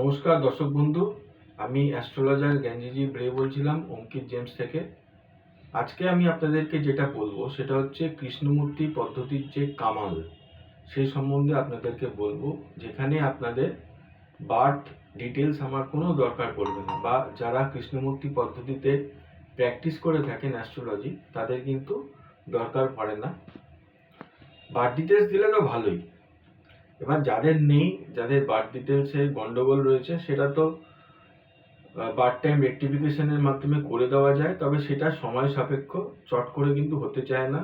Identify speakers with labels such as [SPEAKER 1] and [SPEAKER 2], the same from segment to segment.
[SPEAKER 1] নমস্কার দর্শক বন্ধু, আমি অ্যাস্ট্রোলজার জ্ঞানজিজি ব্রে বলছিলাম, অঙ্কিত জেমস থেকে। আজকে আমি আপনাদেরকে যেটা বলব, সেটা হচ্ছে কৃষ্ণমূর্তি পদ্ধতির যে কামাল সেই সম্বন্ধে আপনাদেরকে বলব, যেখানে আপনাদের বার্থ ডিটেলস আমার কোনো দরকার পড়বে না, বা যারা কৃষ্ণমূর্তি পদ্ধতিতে প্র্যাকটিস করে থাকেন অ্যাস্ট্রোলজি, তাদের কিন্তু দরকার পড়ে না। বার্থ ডিটেলস দিলে তো ভালোই। এবার যাদের নেই, যাদের বার্থ ডিটেলসে গন্ডগোল রয়েছে, সেটা তো বার্থ টাইম রেক্টিফিকেশনের মাধ্যমে করে দেওয়া যায়, তবে সেটা সময় সাপেক্ষ, চট করে কিন্তু হতে চায় না।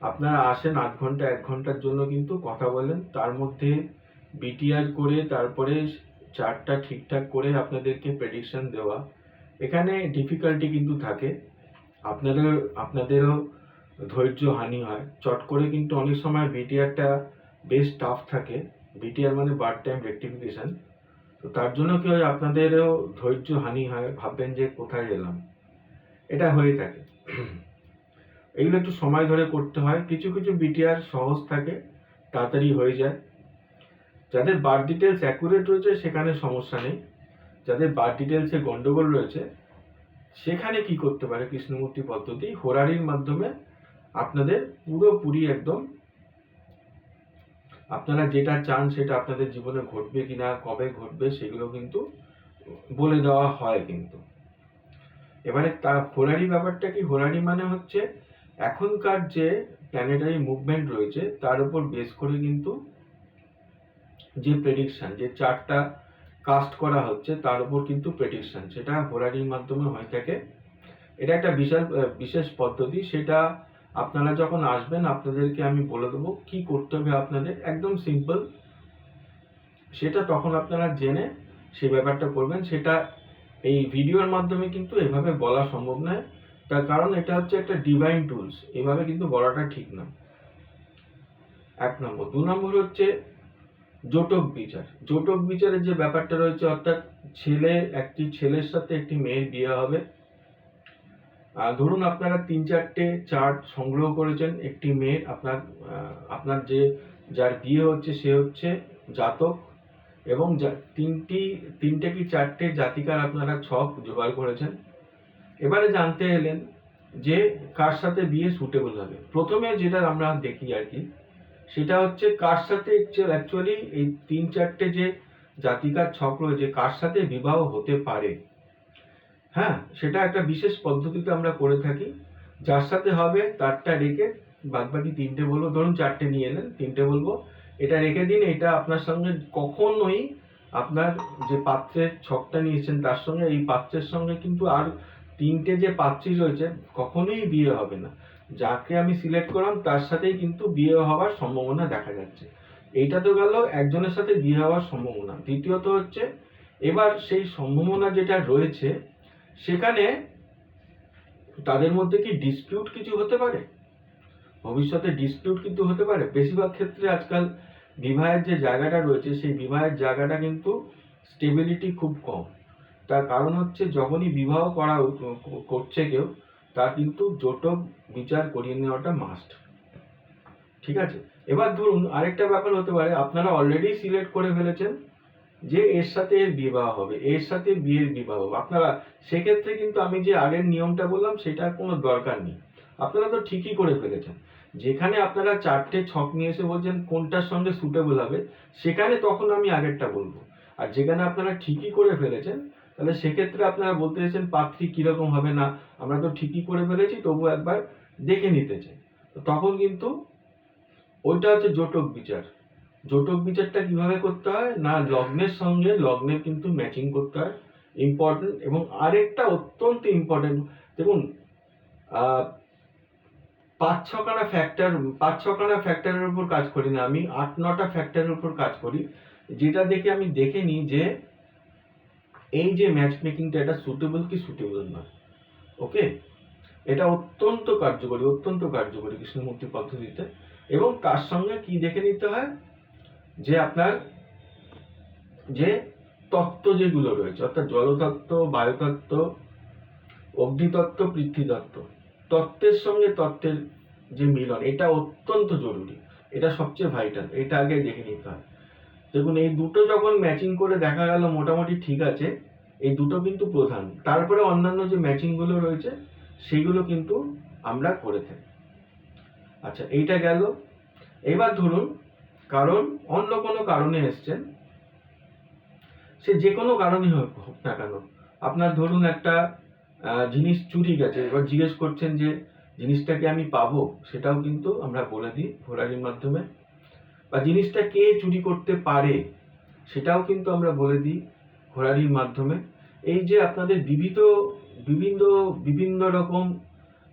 [SPEAKER 1] আপনারা আসেন আধ ঘণ্টা, এক ঘণ্টার জন্য কিন্তু কথা বলেন, তার মধ্যে বিটিআর করে, তারপরে চারটা ঠিকঠাক করে আপনাদেরকে প্রেডিকশন দেওয়া। এখানে ডিফিকাল্টি কিন্তু থাকে। আপনাদের, আপনাদেরও ধৈর্য হানি হয়। চট করে কিন্তু অনেক সময় বিটিআরটা বেশ টাফ থাকে। বিটিআর মানে বার্থ টাইম রেক্টিফিকেশন তো তার জন্য কি হয়, আপনাদেরও ধৈর্য, হানি হয়, ভাববেন যে কোথায় এলাম। এটা হয়ে থাকে। এগুলো একটু সময় ধরে করতে হয়। কিছু কিছু বিটিআর সহজ থাকে, তাড়াতাড়ি হয়ে যায়। যাদের বার্থ ডিটেলস অ্যাকুরেট রয়েছে, সেখানে সমস্যা নেই। যাদের বার্থ ডিটেলসে গন্ডগোল রয়েছে, সেখানে কি করতে পারে কৃষ্ণমূর্তি পদ্ধতি? হোরারির মাধ্যমে আপনাদের পুরোপুরি একদম আপনারা যেটা চান সেটা আপনাদের জীবনে ঘটবে কিনা, কবে ঘটবে সেগুলো কিন্তু বলে দেওয়া হয় কিন্তু। এবারে তা হোরারি ব্যাপারটা কি? হোরারি মানে হচ্ছে এখনকার যে প্ল্যানেটারি মুভমেন্ট রয়েছে, তার উপর বেস করে কিন্তু যে প্রেডিকশন যে চারটা কাস্ট করা হচ্ছে, তার উপর কিন্তু প্রেডিকশন সেটা হোরারির মাধ্যমে হয়ে থাকে। এটা একটা বিশাল, বিশেষ পদ্ধতি। সেটা আপনারা যখন আসবেন, আপনাদেরকে আমি বলে দেবো কি করতে হবে আপনাদের। একদম সিম্পল সেটা তখন আপনারা জেনে সেই ব্যাপারটা করবেন। সেটা এই ভিডিওর মাধ্যমে কিন্তু এভাবে বলা সম্ভব নয়। তার কারণ এটা হচ্ছে একটা ডিভাইন টুলস এভাবে কিন্তু বলাটা ঠিক না। এক নম্বর। দু নম্বর হচ্ছে জোটক বিচার। জোটক বিচারের যে ব্যাপারটা রয়েছে, অর্থাৎ ছেলে, একটি ছেলের সাথে একটি মেয়ের বিয়ে হবে। ধরুন আপনারা তিন চারটে চার্ট সংগ্রহ করেছেন, একটি মেয়ের, আপনার আপনার যে, যার বিয়ে হচ্ছে সে হচ্ছে জাতক এবং যা- তিনটি, তিনটে কি চারটে জাতিকার আপনারা ছক জোগাড় করেছেন? এবারে জানতে এলেন যে কার সাথে বিয়ে সুটেবল হবে। প্রথমে যেটা আমরা দেখি আর কি, সেটা হচ্ছে কার সাথে অ্যাকচুয়ালি এই তিন চারটে যে জাতিকার ছক রয়েছে, কার সাথে বিবাহ হতে পারে? হ্যাঁ সেটা একটা বিশেষ পদ্ধতিতে আমরা করে থাকি। যার সাথে হবে তারটা রেখে বাদবাকি তিনটে বলব। ধরুন চারটে নিয়ে এলেন, তিনটে বলব। এটা রেখে দিন, এটা আপনার সঙ্গে কখনোই আপনার যে পাত্রের ছকটা নিয়েছেন তার সঙ্গে, এই পাত্রের সঙ্গে কিন্তু আর তিনটে যে পাত্রী রয়েছে, কখনোই বিয়ে হবে না। যাকে আমি সিলেক্ট করলাম, তার সাথেই কিন্তু বিয়ে হওয়ার সম্ভাবনা দেখা যাচ্ছে। এইটা তো গেল একজনের সাথে বিয়ে হওয়ার সম্ভাবনা। দ্বিতীয়ত হচ্ছে, এবার সেই সম্ভাবনা যেটা রয়েছে সেখানে তাদের মধ্যে কি ডিসপিউট কিছু হতে পারে? ভবিষ্যতে ডিসপিউট কিন্তু হতে পারে। বেশিরভাগ ক্ষেত্রে আজকাল বিবাহের যে জায়গাটা রয়েছে, সেই বিবাহের জায়গাটা কিন্তু স্টেবিলিটি খুব কম। তার কারণ হচ্ছে যখনই বিবাহ করা করছে কেউ তা কিন্তু জোটক বিচার করিয়ে নেওয়াটা মাস্ট ঠিক আছে? এবার ধরুন আরেকটা ব্যাপার হতে পারে। আপনারা অলরেডি সিলেক্ট করে ফেলেছেন। যে এর সাথে এর বিবাহ হবে, এর সাথে বিয়ের বিবাহ হবে। আপনারা, সেক্ষেত্রে কিন্তু আমি যে আগের নিয়মটা বললাম সেটা কোনো দরকার নেই। আপনারা তো ঠিকই করে ফেলেছেন। যেখানে আপনারা চারটে ছক নিয়ে এসে বলছেন কোনটার সঙ্গে সুটেবল হবে, সেখানে তখন আমি আগেরটা বলব। আর যেখানে আপনারা ঠিকই করে ফেলেছেন, তাহলে সেক্ষেত্রে আপনারা বলতে চাইছেন, পাত্রী কীরকম হবে না? আমরা তো ঠিকই করে ফেলেছি, তবু একবার দেখে নিতে চাই। তখন কিন্তু ওইটা হচ্ছে জোটক বিচার। জোটক বিচারটা কীভাবে করতে হয়? না, লগ্নের সঙ্গে লগ্নের কিন্তু ম্যাচিং করতে হয়। ইম্পর্টেন্ট এবং আরেকটা অত্যন্ত ইম্পর্টেন্ট দেখুন পাঁচ ছখানা ফ্যাক্টর পাঁচ ছখানা ফ্যাক্টরের উপর কাজ করি না আমি, আট নটা ফ্যাক্টরের উপর কাজ করি। যেটা দেখে আমি দেখে নিই যে, এই যে ম্যাচ মেকিংটা এটা সুটেবল কি সুটেবল না ওকে এটা অত্যন্ত কার্যকরী অত্যন্ত কার্যকরী কৃষ্ণমূর্তি পদ্ধতিতে। এবং তার সঙ্গে কি দেখে নিতে হয়? যে আপনার, যে তত্ত্ব যেগুলো রয়েছে, অর্থাৎ জলতত্ত্ব, বায়ুতত্ত্ব, অগ্নিতত্ত্ব, পৃথ্বীতত্ত্ব, তত্ত্বের সঙ্গে তত্ত্বের যে মিলন, এটা অত্যন্ত জরুরি, এটা সবচেয়ে ভাইটাল এটা আগে দেখে নিতে হয়। দেখুন, এই দুটো যখন ম্যাচিং করে দেখা গেল, মোটামুটি ঠিক আছে, এই দুটো কিন্তু প্রধান। তারপরে অন্যান্য যে ম্যাচিংগুলো রয়েছে, সেগুলো কিন্তু আমরা করে থাকি। আচ্ছা এইটা গেল। এবার ধরুন কারণ অন্য কোনো কারণে এসছেন। সে যে কোনো কারণই হোক হোক না কেন। আপনার ধরুন একটা জিনিস চুরি গেছে, এবার জিজ্ঞেস করছেন যে, জিনিসটা কি আমি পাবো? সেটাও কিন্তু আমরা বলে দিই ঘোরারির মাধ্যমে। বা জিনিসটা কে চুরি করতে পারে, সেটাও কিন্তু আমরা বলে দিই ঘোরারির মাধ্যমে। এই যে আপনাদের বিবিধ বিভিন্ন বিভিন্ন রকম,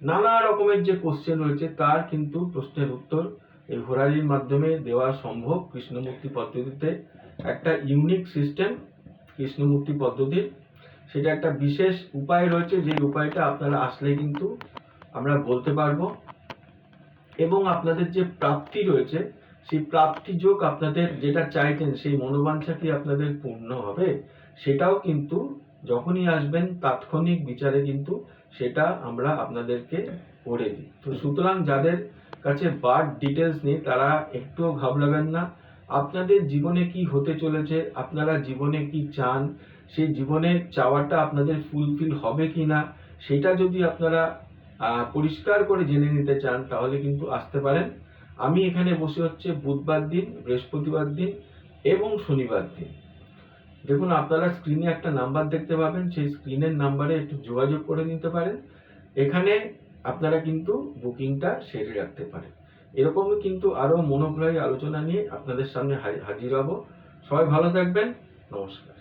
[SPEAKER 1] নানা রকমের যে কোশ্চেন রয়েছে, তার কিন্তু প্রশ্নের উত্তর এই ঘোরারির মাধ্যমে দেওয়া সম্ভব কৃষ্ণমূর্তি পদ্ধতিতে একটা ইউনিক সিস্টেম কৃষ্ণমূর্তি পদ্ধতির সেটা একটা বিশেষ উপায় রয়েছে, যে উপায়টা আপনারা আসলে কিন্তু আমরা বলতে পারব। এবং আপনাদের যে প্রাপ্তি রয়েছে, সেই প্রাপ্তি যোগ আপনাদের যেটা চাইছেন সেই মনোবাঞ্ছা কি আপনাদের পূর্ণ হবে? সেটাও কিন্তু যখনই আসবেন, তাৎক্ষণিক বিচারে কিন্তু সেটা আমরা আপনাদেরকে করে দিই। তো সুতরাং যাদের কাছে বার্থ ডিটেলস নেই তারা একটুও ঘাবড়াবেন না। আপনাদের জীবনে কি হতে চলেছে? আপনারা জীবনে কি চান? সেই জীবনের চাওয়াটা আপনাদের ফুলফিল হবে কি না সেটা যদি আপনারা পরিষ্কার করে জেনে নিতে চান, তাহলে কিন্তু আসতে পারেন। আমি এখানে বসে হচ্ছে বুধবার দিন, বৃহস্পতিবার দিন এবং শনিবার দিন। দেখুন, আপনারা স্ক্রিনে একটা নাম্বার দেখতে পাবেন। সেই স্ক্রিনের নাম্বারে একটু যোগাযোগ করে নিতে পারেন। এখানে আপনারা কিন্তু বুকিংটা সেরে রাখতে পারেন। এরকমই কিন্তু আরও মনোগ্রাহী আলোচনা নিয়ে আপনাদের সামনে হাজি- হাজির হব। সবাই ভালো থাকবেন। নমস্কার।